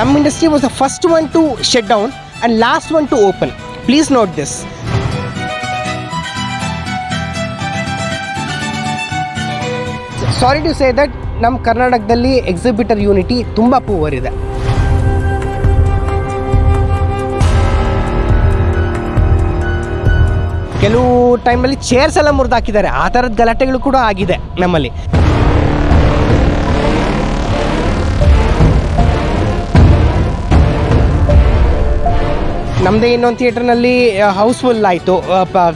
ನಮ್ಮ industry was the first one to shut down and last one to open please note this sorry to say that ನಮ್ಮ ಕರ್ನಾಟಕದಲ್ಲಿ exhibitor unity ತುಂಬ poor ಇದೆ. ಕೆಲವು ಟೈಮಲ್ಲಿ chairs ಎಲ್ಲ ಮುರಿದಾಕಿದ್ದಾರೆ. ಆ ಥರದ ಗಲಾಟೆಗಳು ಕೂಡ ಆಗಿದೆ ನಮ್ಮಲ್ಲಿ. ನಮ್ಮದೇ ಇನ್ನೊಂದು ಥಿಯೇಟ್ರ್ನಲ್ಲಿ ಹೌಸ್ಫುಲ್ ಆಯಿತು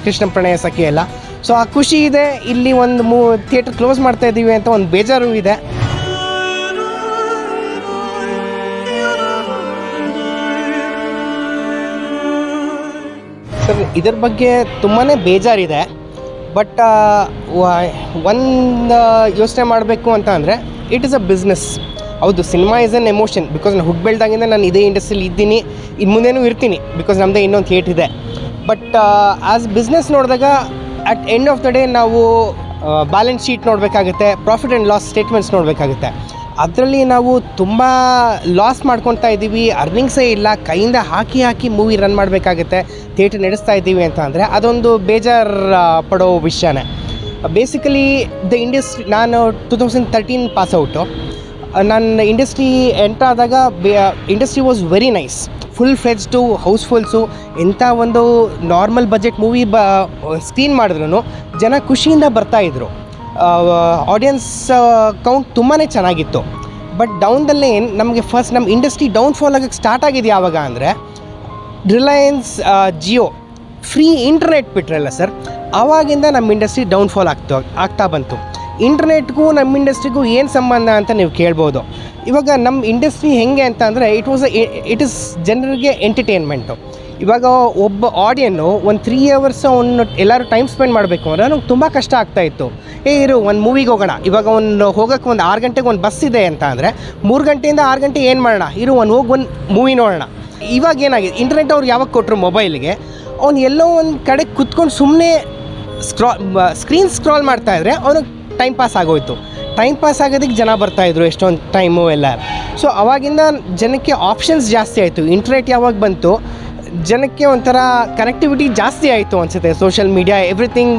ಕೃಷ್ಣ ಪ್ರಣಯ ಸಖಿ ಎಲ್ಲ. ಸೊ ಆ ಖುಷಿ ಇದೆ, ಇಲ್ಲಿ ಒಂದು ಮೂ, ಥಿಯೇಟ್ರ್ ಕ್ಲೋಸ್ ಮಾಡ್ತಾ ಇದ್ದೀವಿ ಅಂತ ಒಂದು ಬೇಜಾರು ಇದೆ. ಸರ್, ಇದ್ರ ಬಗ್ಗೆ ತುಂಬಾ ಬೇಜಾರಿದೆ. ಬಟ್ ಒಂದು ಯೋಚನೆ ಮಾಡಬೇಕು ಅಂತ ಅಂದರೆ ಇಟ್ ಇಸ್ ಅ ಬಿಸ್ನೆಸ್ ಹೌದು cinema is an emotion because ನಾನು ಹುಟ್ಟು ಬೆಳೆದಾಗಿಂದ ನಾನು ಇದೇ ಇಂಡಸ್ಟ್ರಿಲಿ ಇದ್ದೀನಿ ಇನ್ನು ಮುಂದೆನೂ ಇರ್ತೀನಿ ಬಿಕಾಸ್ ನಮ್ಮದೇ ಇನ್ನೊಂದು ಥಿಯೇಟ್ರ್ ಇದೆ. ಬಟ್ ಆಸ್ ಬಿಸ್ನೆಸ್ ನೋಡಿದಾಗ at end of the day ನಾವು ಬ್ಯಾಲೆನ್ಸ್ ಶೀಟ್ ನೋಡಬೇಕಾಗುತ್ತೆ ಪ್ರಾಫಿಟ್ ಆ್ಯಂಡ್ ಲಾಸ್ ಸ್ಟೇಟ್ಮೆಂಟ್ಸ್ ನೋಡಬೇಕಾಗುತ್ತೆ. ಅದರಲ್ಲಿ ನಾವು ತುಂಬ ಲಾಸ್ ಮಾಡ್ಕೊತಾ ಇದ್ದೀವಿ ಅರ್ನಿಂಗ್ಸೇ ಇಲ್ಲ, ಕೈಯಿಂದ ಹಾಕಿ ಹಾಕಿ ಮೂವಿ ರನ್ ಮಾಡಬೇಕಾಗುತ್ತೆ ಥಿಯೇಟ್ರ್ ನಡೆಸ್ತಾ ಇದ್ದೀವಿ ಅಂತ ಅಂದರೆ ಅದೊಂದು ಬೇಜಾರು ಪಡೋ ವಿಷಯನೇ. ಬೇಸಿಕಲಿ ದ ಇಂಡಸ್ಟ್ರಿ ನಾನು two thousand thirteen pass out ನನ್ನ ಇಂಡಸ್ಟ್ರಿ ಎಂಟ್ರ್ ಆದಾಗ industry was very nice full fledged housefuls ಇಂಥ ಒಂದು ನಾರ್ಮಲ್ ಬಜೆಟ್ ಮೂವಿ ಬ ಸ್ಕ್ರೀನ್ ಮಾಡಿದ್ರು ಜನ ಖುಷಿಯಿಂದ ಬರ್ತಾಯಿದ್ರು ಆಡಿಯನ್ಸ್ ಕೌಂಟ್ ತುಂಬಾ ಚೆನ್ನಾಗಿತ್ತು. ಬಟ್ ಡೌನ್ ದ ಲೇನ್ ನಮಗೆ ಫಸ್ಟ್ ನಮ್ಮ ಇಂಡಸ್ಟ್ರಿ ಡೌನ್ಫಾಲ್ ಆಗಕ್ಕೆ ಸ್ಟಾರ್ಟ್ ಆಗಿದೆ ಯಾವಾಗ ಅಂದರೆ ರಿಲಯನ್ಸ್ ಜಿಯೋ ಫ್ರೀ ಇಂಟರ್ನೆಟ್ ಬಿಟ್ರಲ್ಲ ಸರ್ ಆವಾಗಿಂದ ನಮ್ಮ ಇಂಡಸ್ಟ್ರಿ ಡೌನ್ಫಾಲ್ ಆಗ್ತಾ ಆಗ್ತಾ ಬಂತು. ಇಂಟರ್ನೆಟ್ಗೂ ನಮ್ಮ ಇಂಡಸ್ಟ್ರಿಗೂ ಏನು ಸಂಬಂಧ ಅಂತ ನೀವು ಕೇಳ್ಬೋದು. ಇವಾಗ ನಮ್ಮ ಇಂಡಸ್ಟ್ರಿ ಹೆಂಗೆ ಅಂತ ಅಂದರೆ ಇಟ್ ವಾಸ್ ಇಟ್ ಇಸ್ ಜನರಿಗೆ ಎಂಟರ್ಟೈನ್ಮೆಂಟು ಇವಾಗ ಒಬ್ಬ ಆಡಿಯನ್ನು ಒಂದು ತ್ರೀ ಅವರ್ಸ್ ಅವ್ನು ಎಲ್ಲರೂ ಟೈಮ್ ಸ್ಪೆಂಡ್ ಮಾಡಬೇಕು ಅಂದರೆ ನಮ್ಗೆ ತುಂಬ ಕಷ್ಟ ಆಗ್ತಾಯಿತ್ತು ಏ, ಇರು, ಒಂದು ಮೂವಿಗೆ ಹೋಗೋಣ. ಇವಾಗ ಒಂದು ಹೋಗೋಕ್ಕೆ ಒಂದು ಆರು ಗಂಟೆಗೆ ಒಂದು ಬಸ್ ಇದೆ ಅಂತ ಅಂದರೆ ಮೂರು ಗಂಟೆಯಿಂದ ಆರು ಗಂಟೆ ಏನು ಮಾಡೋಣ? ಇರು, ಒಂದು ಹೋಗಿ ಒಂದು ಮೂವಿ ನೋಡೋಣ. ಇವಾಗ ಏನಾಗಿದೆ? ಇಂಟರ್ನೆಟ್ ಅವ್ರು ಯಾವಾಗ ಕೊಟ್ಟರು ಮೊಬೈಲ್ಗೆ ಅವ್ನು ಎಲ್ಲೋ ಒಂದು ಕಡೆ ಕುತ್ಕೊಂಡು ಸುಮ್ಮನೆ ಸ್ಕ್ರಾ ಸ್ಕ್ರೀನ್ ಸ್ಕ್ರಾಲ್ ಮಾಡ್ತಾಯಿದ್ರೆ ಅವನು ಅವ್ನಿಗೆ ಟೈಮ್ ಪಾಸ್ ಆಗೋಯ್ತು. ಟೈಮ್ ಪಾಸ್ ಆಗೋದಕ್ಕೆ ಜನ ಬರ್ತಾಯಿದ್ರು ಎಷ್ಟೊಂದು ಟೈಮು ಎಲ್ಲ. ಸೊ ಅವಾಗಿಂದ ಜನಕ್ಕೆ ಆಪ್ಷನ್ಸ್ ಜಾಸ್ತಿ ಆಯಿತು. ಇಂಟರ್ನೆಟ್ ಯಾವಾಗ ಬಂತು, ಜನಕ್ಕೆ ಒಂಥರ ಕನೆಕ್ಟಿವಿಟಿ ಜಾಸ್ತಿ ಆಯಿತು ಅನಿಸುತ್ತೆ. Social media everything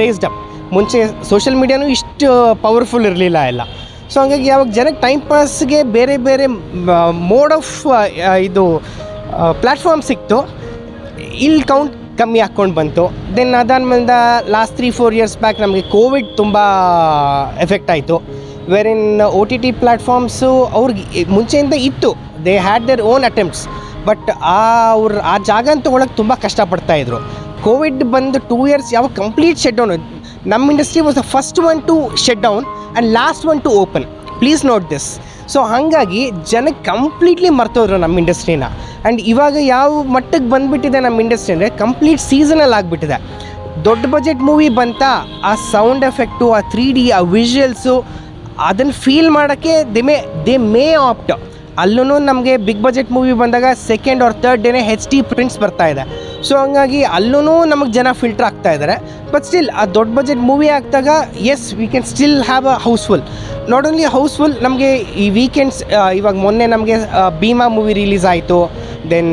raised up ಮುಂಚೆ ಸೋಷಿಯಲ್ ಮೀಡಿಯಾನೂ ಇಷ್ಟು ಪವರ್ಫುಲ್ ಇರಲಿಲ್ಲ ಎಲ್ಲ. ಸೊ ಹಂಗಾಗಿ ಯಾವಾಗ ಜನಕ್ಕೆ ಟೈಮ್ ಪಾಸ್ಗೆ ಬೇರೆ ಬೇರೆ ಮೋಡ್ ಆಫ್ ಇದು ಪ್ಲ್ಯಾಟ್ಫಾರ್ಮ್ ಸಿಕ್ತು, ಇಲ್ಲಿ ಕೌಂಟ್ ಕಮ್ಮಿ ಹಾಕ್ಕೊಂಡು ಬಂತು. ದೆನ್ ಅದಾದ್ಮೇಲೆ last three four years back ನಮಗೆ ಕೋವಿಡ್ ತುಂಬ ಎಫೆಕ್ಟ್ ಆಯಿತು. Where in O T T platforms ಅವ್ರಿಗೆ ಮುಂಚೆಯಿಂದ ಇತ್ತು. They had their own attempts but ಆ ಅವ್ರ, ಆ ಜಾಗನ ತೊಗೊಳಕ್ಕೆ ತುಂಬ ಕಷ್ಟಪಡ್ತಾಯಿದ್ರು ಕೋವಿಡ್ ಬಂದು ಟೂ ಇಯರ್ಸ್ ಯಾವ ಕಂಪ್ಲೀಟ್ ಶೆಟ್ ಡೌನ್ ನಮ್ಮ industry was the first one to shut down and last one to open please note this so ಹಾಗಾಗಿ ಜನಕ್ಕೆ ಕಂಪ್ಲೀಟ್ಲಿ ಮರ್ತೋದ್ರು ನಮ್ಮ ಇಂಡಸ್ಟ್ರಿನ ಆ್ಯಂಡ್ ಇವಾಗ ಯಾವ ಮಟ್ಟಕ್ಕೆ ಬಂದುಬಿಟ್ಟಿದೆ ನಮ್ಮ ಇಂಡಸ್ಟ್ರಿ ಅಂದರೆ ಕಂಪ್ಲೀಟ್ ಸೀಸನಲ್ ಆಗಿಬಿಟ್ಟಿದೆ. ದೊಡ್ಡ ಬಜೆಟ್ ಮೂವಿ ಬಂತ, ಆ ಸೌಂಡ್ ಎಫೆಕ್ಟು ಆ ತ್ರೀ ಡಿ ಆ ವಿಜುವಲ್ಸು ಅದನ್ನು ಫೀಲ್ ಮಾಡೋಕ್ಕೆ the may they may opt ಅಲ್ಲೂ ನಮಗೆ ಬಿಗ್ ಬಜೆಟ್ ಮೂವಿ ಬಂದಾಗ ಸೆಕೆಂಡ್ ಆರ್ ತರ್ಡ್ ಡೇನೇ ಹೆಚ್ ಡಿ ಪ್ರಿಂಟ್ಸ್ ಬರ್ತಾ ಇದೆ. ಸೊ ಹಂಗಾಗಿ ಅಲ್ಲೂ ನಮಗೆ ಜನ ಫಿಲ್ಟರ್ ಆಗ್ತಾ ಇದ್ದಾರೆ ಬಟ್ ಸ್ಟಿಲ್ ಆ ದೊಡ್ಡ budget movie ಆಗ್ದಾಗ yes we can still have a houseful not only houseful ನಮಗೆ ಈ ವೀಕೆಂಡ್ಸ್ ಇವಾಗ ಮೊನ್ನೆ ನಮಗೆ ಭೀಮಾ ಮೂವಿ ರಿಲೀಸ್ ಆಯಿತು. Then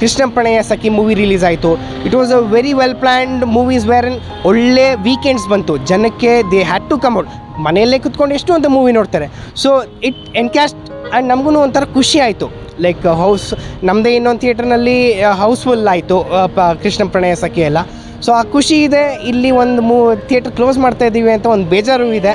Krishna Pranaya Sakhi movie release ಆಯಿತು. It was a very well planned movies where ಒಳ್ಳೆ ವೀಕೆಂಡ್ಸ್ ಬಂತು. ಜನಕ್ಕೆ they had to come out ಮನೆಯಲ್ಲೇ ಕುತ್ಕೊಂಡು ಎಷ್ಟು ಅಂತ ಮೂವಿ ನೋಡ್ತಾರೆ. ಸೊ ಇಟ್ ಎನ್ಕ್ಯಾಸ್ಟ್ ಆ್ಯಂಡ್ ನಮಗೂ ಒಂಥರ ಖುಷಿ ಆಯಿತು. ಲೈಕ್ ಹೌಸ್ ನಮ್ಮದೇ ಇನ್ನೊಂದು ಥಿಯೇಟ್ರ್ನಲ್ಲಿ ಹೌಸ್ಫುಲ್ ಆಯಿತು ಕೃಷ್ಣ ಪ್ರಣಯ ಸಖಿ ಎಲ್ಲ ಸೊ ಆ ಖುಷಿ ಇದೆ, ಇಲ್ಲಿ ಒಂದು ಮೂ ಥಿಯೇಟ್ರ್ ಕ್ಲೋಸ್ ಮಾಡ್ತಾ ಇದ್ದೀವಿ ಅಂತ ಒಂದು ಬೇಜಾರು ಇದೆ.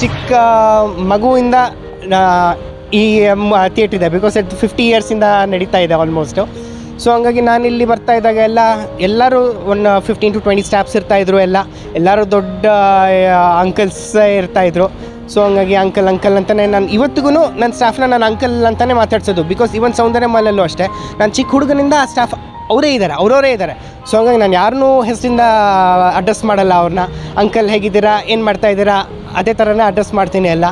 ಚಿಕ್ಕ ಮಗುವಿಂದ ಈ ಥಿಯೇಟ್ರ್ ಇದೆ. ಬಿಕಾಸ್ ಇದು ಫಿಫ್ಟಿ ಇಯರ್ಸಿಂದ ನಡೀತಾ ಇದೆ ಆಲ್ಮೋಸ್ಟು ಸೊ ಹಂಗಾಗಿ ನಾನು ಇಲ್ಲಿ ಬರ್ತಾ ಇದ್ದಾಗ ಎಲ್ಲ, ಎಲ್ಲರೂ ಒಂದು ಫಿಫ್ಟೀನ್ ಟು ಟ್ವೆಂಟಿ ಸ್ಟಾಫ್ಸ್ ಇರ್ತಾಯಿದ್ರು ಎಲ್ಲ. ಎಲ್ಲರೂ ದೊಡ್ಡ ಅಂಕಲ್ಸ್ ಇರ್ತಾಯಿದ್ರು ಸೊ ಹಂಗಾಗಿ ಅಂಕಲ್ ಅಂಕಲ್ ಅಂತಲೇ ನಾನು ಇವತ್ತಿಗೂ ನನ್ನ ಸ್ಟಾಫ್ನ ನಾನು ಅಂಕಲ್ ಅಂತಲೇ ಮಾತಾಡ್ಸೋದು. ಬಿಕಾಸ್ ಇವನ್ ಸೌಂದರ್ಯ ಮಾಲಲ್ಲೂ ಅಷ್ಟೇ. ನಾನು ಚಿಕ್ಕ ಹುಡುಗನಿಂದ ಆ ಸ್ಟಾಫ್ ಅವರೇ ಇದ್ದಾರೆ ಅವರವರೇ ಇದ್ದಾರೆ ಸೊ ಹಂಗಾಗಿ ನಾನು ಯಾರನ್ನೂ ಹೆಸರಿಂದ ಅಡ್ರೆಸ್ ಮಾಡಲ್ಲ ಅವ್ರನ್ನ. ಅಂಕಲ್ ಹೇಗಿದ್ದೀರಾ, ಏನು ಮಾಡ್ತಾ ಇದ್ದೀರಾ? ಅದೇ ಥರನೇ ಅಡ್ರೆಸ್ ಮಾಡ್ತೀನಿ ಎಲ್ಲ.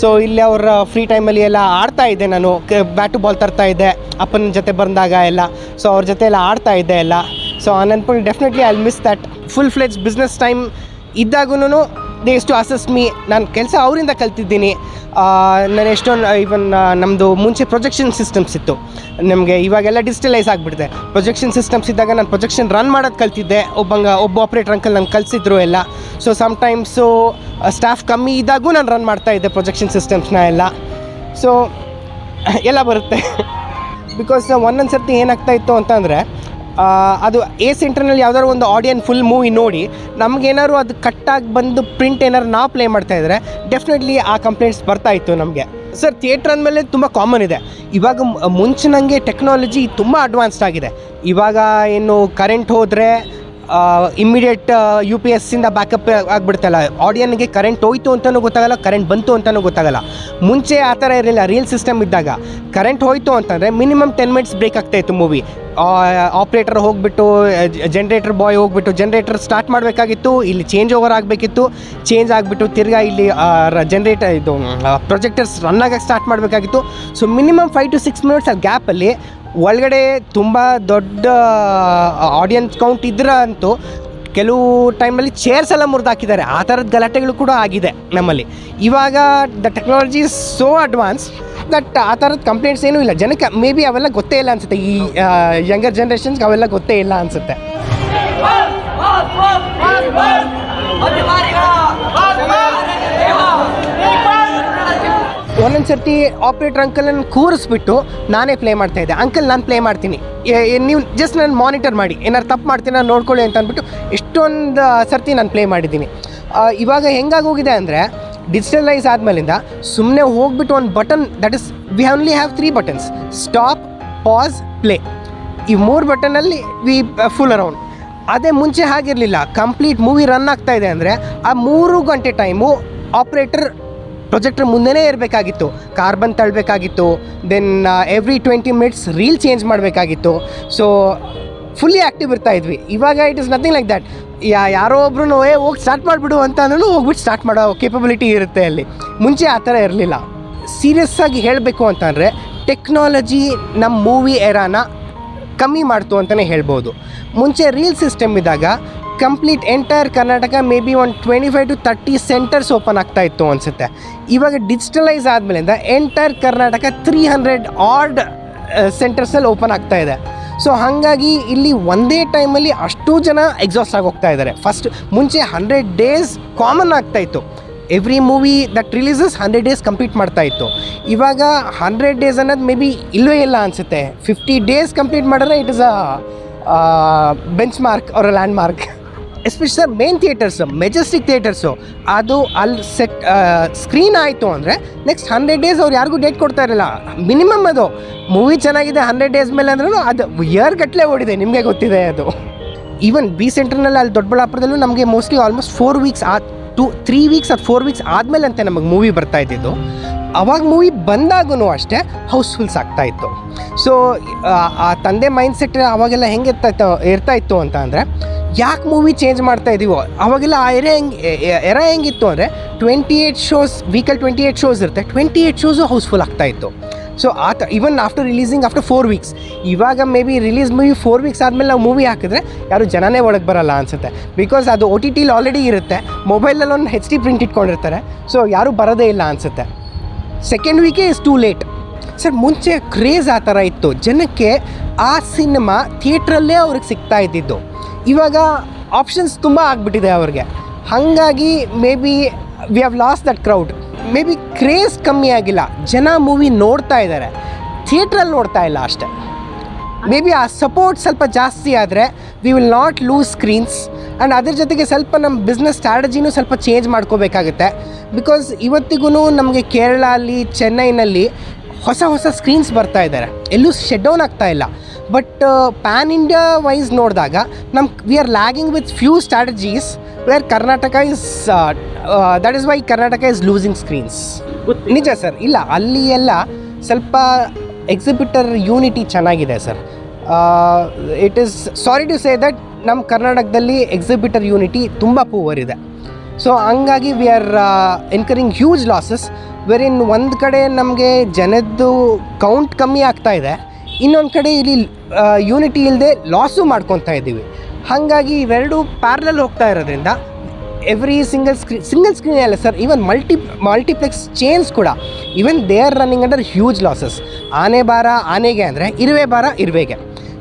ಸೊ ಇಲ್ಲಿ ಅವರ ಫ್ರೀ ಟೈಮಲ್ಲಿ ಎಲ್ಲ ಆಡ್ತಾ ಇದ್ದೆ ನಾನು. ಬ್ಯಾಟು ಬಾಲ್ ತರ್ತಾ ಇದ್ದೆ, ಅಪ್ಪನ ಜೊತೆ ಬಂದಾಗ ಎಲ್ಲ. ಸೊ ಅವ್ರ ಜೊತೆ ಎಲ್ಲ ಆಡ್ತಾ ಇದ್ದೆ ಎಲ್ಲ. ಸೊ ಅನ್ಕೊಂಡು definitely I miss that full fledge business time ಇದ್ದಾಗೂ they ಎಷ್ಟು ಅಸಸ್ ಮೀ ನಾನು ಕೆಲಸ ಅವರಿಂದ ಕಲ್ತಿದ್ದೀನಿ. ನಾನು ಎಷ್ಟೊಂದು ಇವನ್ ನಮ್ಮದು ಮುಂಚೆ ಪ್ರೊಜೆಕ್ಷನ್ ಸಿಸ್ಟಮ್ಸ್ ಇತ್ತು. ನಮಗೆ ಇವಾಗೆಲ್ಲ ಡಿಜಿಟಲೈಸ್ ಆಗಿಬಿಟ್ಟಿದೆ. ಪ್ರೊಜೆಕ್ಷನ್ ಸಿಸ್ಟಮ್ಸ್ ಇದ್ದಾಗ ನಾನು ಪ್ರೊಜೆಕ್ಷನ್ ರನ್ ಮಾಡೋದು ಕಲ್ತಿದ್ದೆ. ಒಬ್ಬಂಗ, ಒಬ್ಬ ಆಪ್ರೇಟರ್ ಅಂಕಲ್ ನಂಗೆ ಕಲಿಸಿದ್ರು ಎಲ್ಲ. ಸೊ ಸಮಟೈಮ್ಸು ಸ್ಟಾಫ್ ಕಮ್ಮಿ ಇದ್ದಾಗೂ ನಾನು ರನ್ ಮಾಡ್ತಾ ಇದ್ದೆ ಪ್ರೊಜೆಕ್ಷನ್ ಸಿಸ್ಟಮ್ಸ್ನ ಎಲ್ಲ. ಸೊ ಎಲ್ಲ ಬರುತ್ತೆ. ಬಿಕಾಸ್ ಒಂದೊಂದು ಸರ್ತಿ ಏನಾಗ್ತಾ ಇತ್ತು ಅಂತಂದರೆ ಅದು ಎ ಸೆಂಟ್ರ್ನಲ್ಲಿ ಯಾವ್ದಾದ್ರು ಒಂದು ಆಡಿಯನ್ ಫುಲ್ ಮೂವಿ ನೋಡಿ, ನಮಗೇನಾದ್ರು ಅದು ಕಟ್ಟಾಗಿ ಬಂದು ಪ್ರಿಂಟ್ ಏನಾದ್ರು ನಾ ಪ್ಲೇ ಮಾಡ್ತಾ ಇದ್ದರೆ ಡೆಫಿನೆಟ್ಲಿ ಆ ಕಂಪ್ಲೇಂಟ್ಸ್ ಬರ್ತಾ ಇತ್ತು ನಮಗೆ. ಸರ್ ಥಿಯೇಟ್ರ್ ಅಂದಮೇಲೆ ತುಂಬ ಕಾಮನ್ ಇದೆ. ಇವಾಗ ಮುಂಚಿನಂಗೆ ಟೆಕ್ನಾಲಜಿ ತುಂಬ ಅಡ್ವಾನ್ಸ್ಡ್ ಆಗಿದೆ. ಇವಾಗ ಏನು ಕರೆಂಟ್ ಹೋದರೆ ಇಮ್ಮಿಡಿಯೇಟ್ ಯು ಪಿ ಇಂದ ಬ್ಯಾಕಪ್ ಆಗಿಬಿಡ್ತಲ್ಲ. ಆಡಿಯನ್ಗೆ ಕರೆಂಟ್ ಹೋಯ್ತು ಅಂತಲೂ ಗೊತ್ತಾಗಲ್ಲ ಕರೆಂಟ್ ಬಂತು ಅಂತಲೂ ಗೊತ್ತಾಗಲ್ಲ. ಮುಂಚೆ ಆ ಥರ ಇರಲಿಲ್ಲ ರೀಲ್ ಸಿಸ್ಟಮ್ ಇದ್ದಾಗ. ಕರೆಂಟ್ ಹೋಯ್ತು ಅಂತಂದರೆ ಮಿನಿಮಮ್ ಟೆನ್ ಮಿನಿಟ್ಸ್ ಬ್ರೇಕ್ ಆಗ್ತಾ ಇತ್ತು ಮೂವಿ ಆಪ್ರೇಟರ್ ಹೋಗ್ಬಿಟ್ಟು ಜನ್ರೇಟರ್ ಬಾಯ್ ಹೋಗ್ಬಿಟ್ಟು ಜನ್ರೇಟರ್ ಸ್ಟಾರ್ಟ್ ಮಾಡಬೇಕಾಗಿತ್ತು, ಇಲ್ಲಿ ಚೇಂಜ್ ಓವರ್ ಆಗಬೇಕಿತ್ತು. ಚೇಂಜ್ ಆಗಿಬಿಟ್ಟು ತಿರ್ಗಾ ಇಲ್ಲಿ ಜನ್ರೇಟರ್ ಇದು ಪ್ರೊಜೆಕ್ಟರ್ಸ್ ರನ್ ಆಗಕ್ಕೆ ಸ್ಟಾರ್ಟ್ ಮಾಡಬೇಕಾಗಿತ್ತು. So minimum five to six minutes ಆ ಗ್ಯಾಪಲ್ಲಿ ಒಳಗಡೆ ತುಂಬ ದೊಡ್ಡ ಆಡಿಯನ್ಸ್ ಕೌಂಟ್ ಇದ್ರೆ ಅಂತೂ ಕೆಲವು ಟೈಮಲ್ಲಿ ಚೇರ್ಸ್ ಎಲ್ಲ ಮುರಿದು ಹಾಕಿದ್ದಾರೆ ಆ ಥರದ ಗಲಾಟೆಗಳು ಕೂಡ ಆಗಿದೆ ನಮ್ಮಲ್ಲಿ ಇವಾಗ the technology is so advance that ಆ ಥರದ ಕಂಪ್ಲೇಂಟ್ಸ್ ಏನೂ ಇಲ್ಲ ಜನಕ್ಕೆ ಮೇ ಬಿ ಅವೆಲ್ಲ ಗೊತ್ತೇ ಇಲ್ಲ ಅನಿಸುತ್ತೆ ಈ ಯಂಗರ್ ಜನ್ರೇಷನ್ಸ್ಗೆ ಅವೆಲ್ಲ ಗೊತ್ತೇ ಇಲ್ಲ ಅನಿಸುತ್ತೆ ಒಂದೊಂದು ಸರ್ತಿ ಆಪ್ರೇಟರ್ ಅಂಕಲನ್ನು ಕೂರಿಸ್ಬಿಟ್ಟು ನಾನೇ ಪ್ಲೇ ಮಾಡ್ತಾ ಇದ್ದೆ. ಅಂಕಲ್ ನಾನು ಪ್ಲೇ ಮಾಡ್ತೀನಿ. ನೀವು ಜಸ್ಟ್ ನಾನು ಮಾನಿಟರ್ ಮಾಡಿ. ಏನಾರು ತಪ್ಪು ಮಾಡ್ತೀನಿ ನೋಡ್ಕೊಳ್ಳಿ ಅಂತ ಅಂದ್ಬಿಟ್ಟು ಎಷ್ಟೊಂದು ಸರ್ತಿ ನಾನು ಪ್ಲೇ ಮಾಡಿದ್ದೀನಿ. ಇವಾಗ ಹೆಂಗಾಗಿ ಹೋಗಿದೆ ಅಂದರೆ ಡಿಜಿಟಲೈಸ್ ಆದಮೇಲಿಂದ ಸುಮ್ಮನೆ ಹೋಗ್ಬಿಟ್ಟು ಒಂದು button that is we only have three buttons stop pause play ಈ ಮೂರು ಬಟನಲ್ಲಿ ವಿ ಫುಲ್ ಅರೌಂಡ್ ಅದೇ ಮುಂಚೆ ಹಾಗಿರಲಿಲ್ಲ. ಕಂಪ್ಲೀಟ್ ಮೂವಿ ರನ್ ಆಗ್ತಾ ಇದೆ ಅಂದರೆ ಆ ಮೂರು ಗಂಟೆ ಟೈಮು ಆಪ್ರೇಟರ್ ಪ್ರೊಜೆಕ್ಟರ್ ಮುಂದೆನೇ ಇರಬೇಕಾಗಿತ್ತು carbon ತಳ್ಳಬೇಕಾಗಿತ್ತು. Then every twenty minutes reel change ಮಾಡಬೇಕಾಗಿತ್ತು. ಸೊ ಫುಲ್ಲಿ ಆ್ಯಕ್ಟಿವ್ ಇರ್ತಾ ಇದ್ವಿ. ಇವಾಗ it is nothing like that ya, ಯಾರೋ ಒಬ್ರು ಏ, ಹೋಗಿ ಸ್ಟಾರ್ಟ್ ಮಾಡಿಬಿಡು ಅಂತ ಹೋಗ್ಬಿಟ್ಟು ಸ್ಟಾರ್ಟ್ ಮಾಡೋ ಕೇಪಬಿಲಿಟಿ ಇರುತ್ತೆ ಅಲ್ಲಿ. ಮುಂಚೆ ಆ ಥರ ಇರಲಿಲ್ಲ. ಸೀರಿಯಸ್ ಆಗಿ ಹೇಳಬೇಕು ಅಂತಂದರೆ ಟೆಕ್ನಾಲಜಿ ನಮ್ಮ ಮೂವಿ ಎರಾನ ಕಮ್ಮಿ ಮಾಡ್ತು ಅಂತಲೇ ಹೇಳ್ಬೋದು. ಮುಂಚೆ ರೀಲ್ ಸಿಸ್ಟಮ್ ಇದ್ದಾಗ complete entire Karnataka may be ಒಂದು twenty five to thirty centres open ಆಗ್ತಾ ಇತ್ತು ಅನಿಸುತ್ತೆ. ಇವಾಗ digitalise ಆದಮೇಲಿಂದ entire Karnataka three hundred odd ಸೆಂಟರ್ಸಲ್ಲಿ open ಆಗ್ತಾ ಇದೆ. ಸೊ ಹಾಗಾಗಿ ಇಲ್ಲಿ ಒಂದೇ ಟೈಮಲ್ಲಿ ಅಷ್ಟು ಜನ ಎಕ್ಸಾಸ್ಟ್ ಆಗಿ ಹೋಗ್ತಾ ಇದ್ದಾರೆ. ಫಸ್ಟ್ ಮುಂಚೆ ಹಂಡ್ರೆಡ್ ಡೇಸ್ ಕಾಮನ್ ಆಗ್ತಾ ಇತ್ತು. Every movie that releases hundred days complete ಮಾಡ್ತಾ ಇತ್ತು. ಇವಾಗ ಹಂಡ್ರೆಡ್ ಡೇಸ್ ಅನ್ನೋದು ಮೇ ಬಿ ಇಲ್ಲವೇ ಇಲ್ಲ ಅನಿಸುತ್ತೆ. ಫಿಫ್ಟಿ ಡೇಸ್ ಕಂಪ್ಲೀಟ್ ಮಾಡಿದ್ರೆ it is a benchmark ಅವರ landmark especially main theatres Majestic theatres ಅದು ಅಲ್ಲಿ ಸೆಟ್ ಸ್ಕ್ರೀನ್ ಆಯಿತು ಅಂದರೆ ನೆಕ್ಸ್ಟ್ ಹಂಡ್ರೆಡ್ ಡೇಸ್ ಅವ್ರು ಯಾರಿಗೂ ಡೇಟ್ ಕೊಡ್ತಾ ಇರಲಿಲ್ಲ ಮಿನಿಮಮ್ ಅದು. ಮೂವಿ ಚೆನ್ನಾಗಿದೆ ಹಂಡ್ರೆಡ್ ಡೇಸ್ ಮೇಲೆ ಅಂದ್ರೂ ಅದು ಇಯರ್ ಗಟ್ಟಲೆ ಓಡಿದೆ, ನಿಮಗೆ ಗೊತ್ತಿದೆ ಅದು. ಈವನ್ ಬಿ ಸೆಂಟರ್ನಲ್ಲಿ ಅಲ್ಲಿ ದೊಡ್ಡಬಳ್ಳಾಪುರದಲ್ಲೂ ನಮಗೆ ಮೋಸ್ಟ್ಲಿ ಆಲ್ಮೋಸ್ಟ್ ಫೋರ್ ವೀಕ್ಸ್ ಆ ಟು ತ್ರೀ ವೀಕ್ಸ್ ಅದು ಫೋರ್ ವೀಕ್ಸ್ ಆದಮೇಲೆ ಅಂತೆ ನಮಗೆ ಮೂವಿ ಬರ್ತಾ ಇದ್ದಿದ್ದು. ಅವಾಗ ಮೂವಿ ಬಂದಾಗೂ ಅಷ್ಟೇ ಹೌಸ್ಫುಲ್ಸ್ ಆಗ್ತಾ ಇತ್ತು. ಸೊ ಆ ತಂದೆ ಮೈಂಡ್ ಸೆಟ್ ಅವಾಗೆಲ್ಲ ಹೆಂಗೆ ಇರ್ತಾ ಇತ್ತು ಅಂತ ಅಂದರೆ ಯಾಕೆ ಮೂವಿ ಚೇಂಜ್ ಮಾಡ್ತಾ ಇದೀವೋ? ಅವಾಗೆಲ್ಲ ಆ ಎರೆ ಹೆಂಗೆ ಎರ ಹೆಂಗಿತ್ತು ಅಂದರೆ twenty eight shows weekly twenty eight shows ಇರುತ್ತೆ. ಟ್ವೆಂಟಿ ಏಯ್ಟ್ ಶೋಸು ಹೌಸ್ಫುಲ್ ಆಗ್ತಾ ಇತ್ತು. ಸೊ ಆ ಥರ even after releasing after four weeks ಇವಾಗ maybe release movie four weeks ಆದಮೇಲೆ ನಾವು ಮೂವಿ ಹಾಕಿದ್ರೆ ಯಾರು ಜನನೇ ಒಳಗೆ ಬರಲ್ಲ ಅನಿಸುತ್ತೆ. ಬಿಕಾಸ್ ಅದು ಒ ಟಿ ಟಿಲಿ ಆಲ್ರೆಡಿ ಇರುತ್ತೆ. ಮೊಬೈಲಲ್ಲಿ ಒಂದು ಹೆಚ್ ಡಿ ಪ್ರಿಂಟ್ ಇಟ್ಕೊಂಡಿರ್ತಾರೆ. ಸೊ ಯಾರೂ ಬರೋದೇ ಇಲ್ಲ ಅನಿಸುತ್ತೆ. ಸೆಕೆಂಡ್ ವೀಕೇ ಇಸ್ ಟೂ ಲೇಟ್ ಸರ್ ಮುಂಚೆ ಕ್ರೇಜ್ ಆ ಥರ ಇತ್ತು. ಜನಕ್ಕೆ ಆ ಸಿನಿಮಾ ಥಿಯೇಟ್ರಲ್ಲೇ ಅವ್ರಿಗೆ ಸಿಗ್ತಾ ಇದ್ದಿದ್ದು. ಇವಾಗ ಆಪ್ಷನ್ಸ್ ತುಂಬ ಆಗಿಬಿಟ್ಟಿದೆ ಅವ್ರಿಗೆ. ಹಾಗಾಗಿ maybe we have lost that crowd maybe craze ಕಮ್ಮಿ ಆಗಿಲ್ಲ. ಜನ ಮೂವಿ ನೋಡ್ತಾ ಇದ್ದಾರೆ ಥಿಯೇಟ್ರಲ್ಲಿ ನೋಡ್ತಾ ಇಲ್ಲ ಅಷ್ಟೆ. ಮೇ ಬಿ ಆ ಸಪೋರ್ಟ್ ಸ್ವಲ್ಪ ಜಾಸ್ತಿ ಆದರೆ we will not lose screens and ಅದ್ರ ಜೊತೆಗೆ ಸ್ವಲ್ಪ ನಮ್ಮ ಬಿಸ್ನೆಸ್ ಸ್ಟ್ರಾಟಜಿನೂ ಸ್ವಲ್ಪ ಚೇಂಜ್ ಮಾಡ್ಕೋಬೇಕಾಗುತ್ತೆ. ಬಿಕಾಸ್ ಇವತ್ತಿಗೂ ನಮಗೆ ಕೇರಳ ಅಲ್ಲಿ ಚೆನ್ನೈನಲ್ಲಿ ಹೊಸ ಹೊಸ ಸ್ಕ್ರೀನ್ಸ್ ಬರ್ತಾ ಇದ್ದಾರೆ ಎಲ್ಲೂ ಶೆಡ್ ಡೌನ್ ಆಗ್ತಾ ಇಲ್ಲ. ಬಟ್ ಪ್ಯಾನ್ ಇಂಡಿಯಾ ವೈಸ್ ನೋಡಿದಾಗ ನಮ್ಮ we are lagging with few strategies where Karnataka is that is why Karnataka is losing screens ನಿಜ ಸರ್ ಇಲ್ಲ ಅಲ್ಲಿ ಎಲ್ಲ ಸ್ವಲ್ಪ ಎಕ್ಸಿಬಿಟರ್ ಯೂನಿಟಿ ಚೆನ್ನಾಗಿದೆ sir it is sorry to say that ನಮ್ಮ ಕರ್ನಾಟಕದಲ್ಲಿ ಎಕ್ಸಿಬಿಟರ್ ಯೂನಿಟಿ ತುಂಬ ಪೂವರ್ ಇದೆ. ಸೊ ಹಂಗಾಗಿ we are encountering huge losses wherein ಒಂದು ಕಡೆ ನಮಗೆ ಜನದ್ದು ಕೌಂಟ್ ಕಮ್ಮಿ ಆಗ್ತಾ ಇದೆ, ಇನ್ನೊಂದು ಕಡೆ ಇಲ್ಲಿ ಯೂನಿಟಿ ಇಲ್ಲದೆ ಲಾಸು ಮಾಡ್ಕೊತಾ ಇದ್ದೀವಿ. ಹಾಗಾಗಿ ಇವೆರಡು ಪ್ಯಾರ್ಲಲ್ ಹೋಗ್ತಾ ಇರೋದ್ರಿಂದ every single screen single screen ಅಲ್ಲ sir even multi multiplex chains ಕೂಡ even they are running under huge losses ಆನೆ ಬಾರ ಆನೆಗೆ ಅಂದರೆ ಇರುವೆ ಬಾರ ಇರುವೆಗೆ.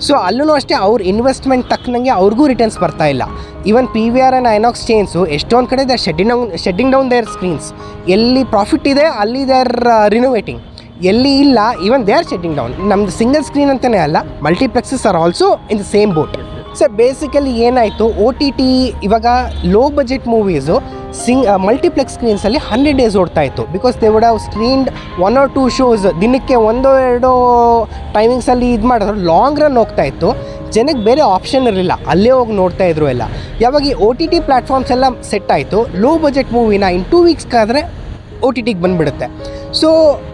ಸೊ ಅಲ್ಲೂ ಅಷ್ಟೇ ಅವ್ರ ಇನ್ವೆಸ್ಟ್ಮೆಂಟ್ ತಕ್ಕನಂಗೆ ಅವ್ರಿಗೂ ರಿಟರ್ನ್ಸ್ ಬರ್ತಾ ಇಲ್ಲ. Even P V R and INOX chains ಎಷ್ಟೊಂದು ಕಡೆ their shedding down shedding down their screens ಎಲ್ಲಿ ಪ್ರಾಫಿಟ್ ಇದೆ, ಅಲ್ಲಿ ದೇರ್ ರಿನೋವೇಟಿಂಗ್ ಎಲ್ಲಿ ಇಲ್ಲ even they are shedding down ನಮ್ದು ಸಿಂಗಲ್ ಸ್ಕ್ರೀನ್ ಅಂತಲೇ ಅಲ್ಲ multiplexes are also in the same boat sir basically ಏನಾಯಿತು ಓ ಟಿ ಟಿ ಇವಾಗ ಲೋ ಬಜೆಟ್ ಮೂವೀಸು ಸಿಂಗ್ ಮಲ್ಟಿಪ್ಲೆಕ್ಸ್ ಸ್ಕ್ರೀನ್ಸಲ್ಲಿ ಹಂಡ್ರೆಡ್ ಡೇಸ್ ಓಡ್ತಾ ಇತ್ತು. Because they would have screened one or two shows ದಿನಕ್ಕೆ ಒಂದೋ ಎರಡೋ ಟೈಮಿಂಗ್ಸಲ್ಲಿ ಇದು ಮಾಡಿದ್ರು. ಲಾಂಗ್ ರನ್ ಹೋಗ್ತಾ ಇತ್ತು. ಜನಕ್ಕೆ ಬೇರೆ ಆಪ್ಷನ್ ಇರಲಿಲ್ಲ. ಅಲ್ಲೇ ಹೋಗಿ ನೋಡ್ತಾ ಇದ್ರು ಎಲ್ಲ. ಯಾವಾಗ ಈ ಒ ಟಿ ಟಿ ಪ್ಲ್ಯಾಟ್ಫಾರ್ಮ್ಸ್ ಎಲ್ಲ ಸೆಟ್ ಆಯಿತು ಲೋ ಬಜೆಟ್ ಮೂವಿನ ಇನ್ ಟೂ ವೀಕ್ಸ್ಗಾದರೆ ಒ ಟಿ ಟಿಗೆ ಬಂದುಬಿಡುತ್ತೆ. ಸೊ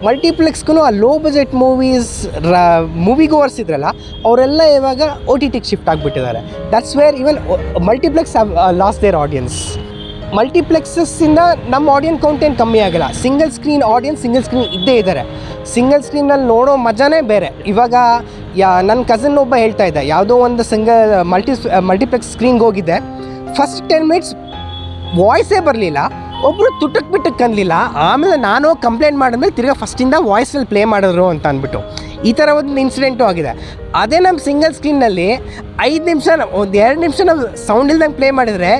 ಮಲ್ಟಿಪ್ಲೆಕ್ಸ್ಗೂ ಆ ಲೋ ಬಜೆಟ್ ಮೂವೀಸ್ ರ ಮೂವಿ ಗೋವರ್ಸ್ ಇದ್ರಲ್ಲ, ಅವರೆಲ್ಲ ಇವಾಗ ಒ ಟಿ ಟಿಗೆ shift ಆಗಿಬಿಟ್ಟಿದ್ದಾರೆ. That's where even multiplex lost their audience ಮಲ್ಟಿಪ್ಲೆಕ್ಸಸ್ಸಿಂದ ನಮ್ಮ ಆಡಿಯನ್ಸ್ ಕೌಂಟ್ ಏನು ಕಮ್ಮಿ ಆಗಿಲ್ಲ. Single screen audience single screen ಇದ್ದೇ ಇದ್ದಾರೆ ಸಿಂಗಲ್ ಸ್ಕ್ರೀನಲ್ಲಿ ನೋಡೋ ಮಜಾನೇ ಬೇರೆ. ಇವಾಗ ಯಾ ನನ್ನ ಕಸಿನ್ ಒಬ್ಬ ಹೇಳ್ತಾ ಇದ್ದೆ, ಯಾವುದೋ ಒಂದು ಸಿಂಗಲ್ ಮಲ್ಟಿ ಮಲ್ಟಿಪ್ಲೆಕ್ಸ್ ಸ್ಕ್ರೀನ್ಗೆ ಹೋಗಿದ್ದೆ ಫಸ್ಟ್ ಟೆನ್ ಮಿನಿಟ್ಸ್ ವಾಯ್ಸೇ ಬರಲಿಲ್ಲ. ಒಬ್ಬರು ತುಟಕ್ ಬಿಟ್ಟಕ್ಕೆ ಕನ್ನಲಿಲ್ಲ ಆಮೇಲೆ ನಾನು ಕಂಪ್ಲೇಂಟ್ ಮಾಡಿದ್ಮೇಲೆ ತಿರ್ಗಾ ಫಸ್ಟಿಂದ ವಾಯ್ಸಲ್ಲಿ ಪ್ಲೇ ಮಾಡಿದ್ರು ಅಂತ ಅಂದ್ಬಿಟ್ಟು ಈ ಥರ ಒಂದು ಇನ್ಸಿಡೆಂಟು ಆಗಿದೆ. ಅದೇ ನಮ್ಮ ಸಿಂಗಲ್ ಸ್ಕ್ರೀನ್ನಲ್ಲಿ ಐದು ನಿಮಿಷ, ಒಂದು ಎರಡು ನಿಮಿಷ ನಾವು ಸೌಂಡ್ ಇಲ್ದಂಗೆ ಪ್ಲೇ ಮಾಡಿದರೆ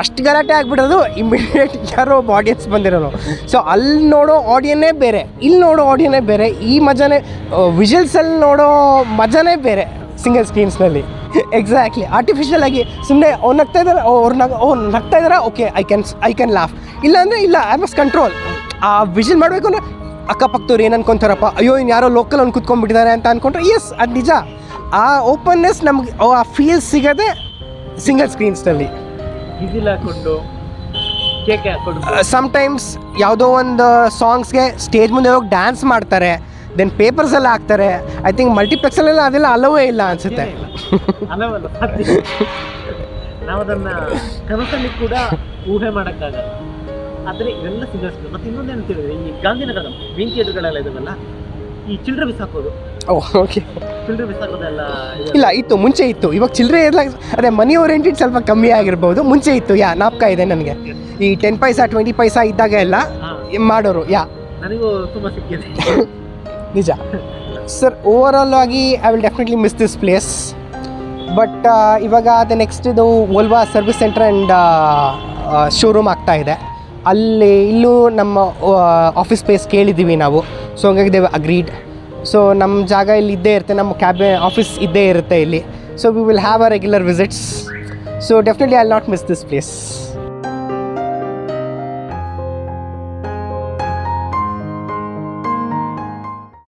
ಅಷ್ಟು ಗಲಾಟೆ ಆಗಿಬಿಡೋದು ಇಮಿಡಿಯೇಟ್ ಯಾರೋ ಒಬ್ಬ ಆಡಿಯನ್ಸ್ ಬಂದಿರೋನು ಸೊ ಅಲ್ಲಿ ನೋಡೋ ಆಡಿಯನ್ನೇ ಬೇರೆ. ಇಲ್ಲಿ ನೋಡೋ ಆಡಿಯನ್ನೇ ಬೇರೆ. ಈ ಮಜಾನೇ ವಿಜುವಲ್ಸಲ್ಲಿ ನೋಡೋ ಮಜಾನೇ ಬೇರೆ ಸಿಂಗಲ್ ಸ್ಕ್ರೀನ್ಸ್ನಲ್ಲಿ ಎಕ್ಸಾಕ್ಟ್ಲಿ ಆರ್ಟಿಫಿಷಿಯಲ್ ಆಗಿ ಸುಮ್ಮನೆ ಅವ್ರು ನಗ್ತಾ ಇದ್ದಾರೆ ಅವ್ರು ನಗ ಅವ್ರು ನಗ್ತಾ ಇದ್ದಾರೆ okay I can I can laugh ಇಲ್ಲ ಅಂದರೆ ಇಲ್ಲ ಐ ಮಸ್ ಕಂಟ್ರೋಲ್ ಆ ವಿಷನ್ ಮಾಡಬೇಕು ಅಂದರೆ, ಅಕ್ಕಪಕ್ಕದವ್ರು ಏನು ಅನ್ಕೊಂತಾರಪ್ಪ? ಅಯ್ಯೋ ಇನ್ನು ಯಾರೋ ಲೋಕಲ್ ಅವ್ನು ಕುತ್ಕೊಂಡ್ಬಿಟ್ಟಿದ್ದಾರೆ ಅಂತ ಅಂದ್ಕೊಂಡ್ರೆ ಎಸ್ ಅದು ನಿಜ. ಆ ಓಪನ್ನೆಸ್ ನಮ್ಗೆ, ಆ ಫೀಲ್ ಸಿಗೋದೆ ಸಿಂಗಲ್ ಸ್ಕ್ರೀನ್ಸ್ನಲ್ಲಿ ಬಿಸಿಲ್ ಹಾಕೊಂಡು ಕೇಕೆ ಹಾಕೊಂಡು ಸಮ್ಟೈಮ್ಸ್ ಯಾವುದೋ ಒಂದು ಸಾಂಗ್ಸ್ಗೆ ಸ್ಟೇಜ್ ಮುಂದೆ ಹೋಗಿ ಡ್ಯಾನ್ಸ್ ಮಾಡ್ತಾರೆ ದೆನ್ ಪೇಪರ್ಸ್ ಎಲ್ಲ ಹಾಕ್ತಾರೆ. ಐ ಥಿಂಕ್ ಮಲ್ಟಿಪ್ಲೆಕ್ಸಲ್ಲೆಲ್ಲ ಅದೆಲ್ಲ ಅಲವೇ ಇಲ್ಲ ಅನ್ಸುತ್ತೆ. ನಾವು ಅದನ್ನ ಕನಸಲ್ಲಿ ಕೂಡ ಊಹೆ ಮಾಡೋಕ್ಕಾಗಲ್ಲ. ಆದರೆ ಇವೆಲ್ಲ ಸ್ಕ್ರೀನ್ ಮತ್ತೆ ಇನ್ನೊಂದು ಏನು ಹೇಳಿದ್ರೆ ಈ ಗಾಂಧಿನಗರದ ಮೇನ್ ಥಿಯೇಟರ್ಗಳೆಲ್ಲ ಇದಾವಲ್ಲ ಈ ಚಿಲ್ಲರೆ ಬಿಸಾಕೋದು. ಓಕೆ ಬಿಸಾಕೋದೆಲ್ಲ. ಇಲ್ಲ ಇತ್ತು ಮುಂಚೆ ಇತ್ತು. ಇವಾಗ ಚಿಲ್ಲರೆ ಎಲ್ಲ ಅದೇ ಮನಿ ಓರಿಯೆಂಟೆಡ್ ಸ್ವಲ್ಪ ಕಮ್ಮಿ ಆಗಿರ್ಬೋದು. ಮುಂಚೆ ಇತ್ತು ಯಾ ನಾಪ್ಕ ಇದೆ ನನಗೆ. ಈ ಟೆನ್ ಪೈಸಾ ಟ್ವೆಂಟಿ ಪೈಸಾ ಇದ್ದಾಗ ಎಲ್ಲ ಮಾಡೋರು ಯಾ. ನನಗೂ ತುಂಬ ಸಿಕ್ಕಿದೆ. ನಿಜ. ಸರ್ ಓವರ್ ಆಲ್ ಆಗಿ I will definitely miss this place but ಇವಾಗ ಅದು ನೆಕ್ಸ್ಟ್ ಇದು Volvo service centre and showroom ಆಗ್ತಾ ಇದೆ. ಅಲ್ಲಿ ಇಲ್ಲೂ ನಮ್ಮ ಆಫೀಸ್ ಸ್ಪೇಸ್ ಕೇಳಿದ್ದೀವಿ ನಾವು. ಸೊ ಹಂಗಾಗಿ ದೇವ್ ಅಗ್ರೀಡ್ ಸೊ ನಮ್ಮ ಜಾಗ ಇಲ್ಲಿ ಇದ್ದೇ ಇರುತ್ತೆ, ನಮ್ಮ ಕ್ಯಾಬೆ ಆಫೀಸ್ ಇದ್ದೇ ಇರುತ್ತೆ ಇಲ್ಲಿ. So we will have a regular visits so definitely I not miss this place